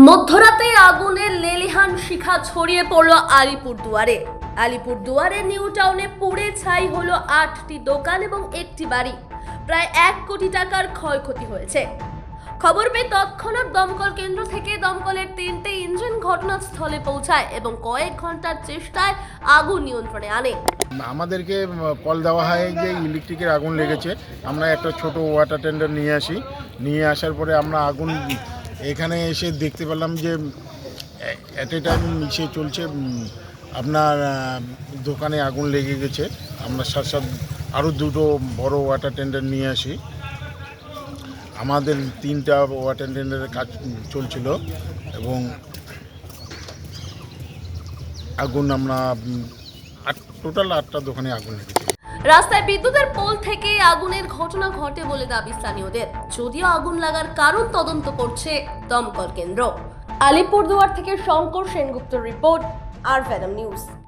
মধ্যরাতে আগুনের লেলিহান শিখা ছড়িয়ে পড়ল আলিপুর দুয়ারে আলিপুর দুয়ারে নিউ টাউনে পুড়ে ছাই হলো আটটি দোকান এবং একটি বাড়ি। প্রায় এক কোটি টাকার ক্ষয়ক্ষতি হয়েছে। খবর পেয়ে তৎক্ষণাৎ দমকল কেন্দ্র থেকে দমকলের তিনটে ইঞ্জিন ঘটনাস্থলে পৌঁছায় এবং কয়েক ঘণ্টার চেষ্টায় আগুন নিয়ন্ত্রণে আনে। আমাদেরকে কল দেওয়া হয় যে ইলেকট্রিকের আগুন লেগেছে। আমরা একটা ছোট ওয়াটার টেন্ডার নিয়ে আসি। নিয়ে আসার পরে আমরা আগুন এখানে এসে দেখতে পেলাম যে অ্যাট এ টাইম সে চলছে আপনার দোকানে আগুন লেগে গেছে। আমরা সাথে সাথে আরও দুটো বড় ওয়াটার টেন্ডার নিয়ে আসি। আমাদের তিনটা ওয়াটার টেন্ডারের কাজ চলছিল এবং আগুন আমরা আট টোটাল আটটা দোকানে আগুন লেগেছে। রাস্তায় বিদ্যুতের পোল থেকে আগুনের ঘটনা ঘটে বলে দাবি স্থানীয়দের। যদিও আগুন লাগার কারণ তদন্ত করছে দমকল কেন্দ্র। আলিপুরদুয়ার থেকে Shankar Sengupta report, R news.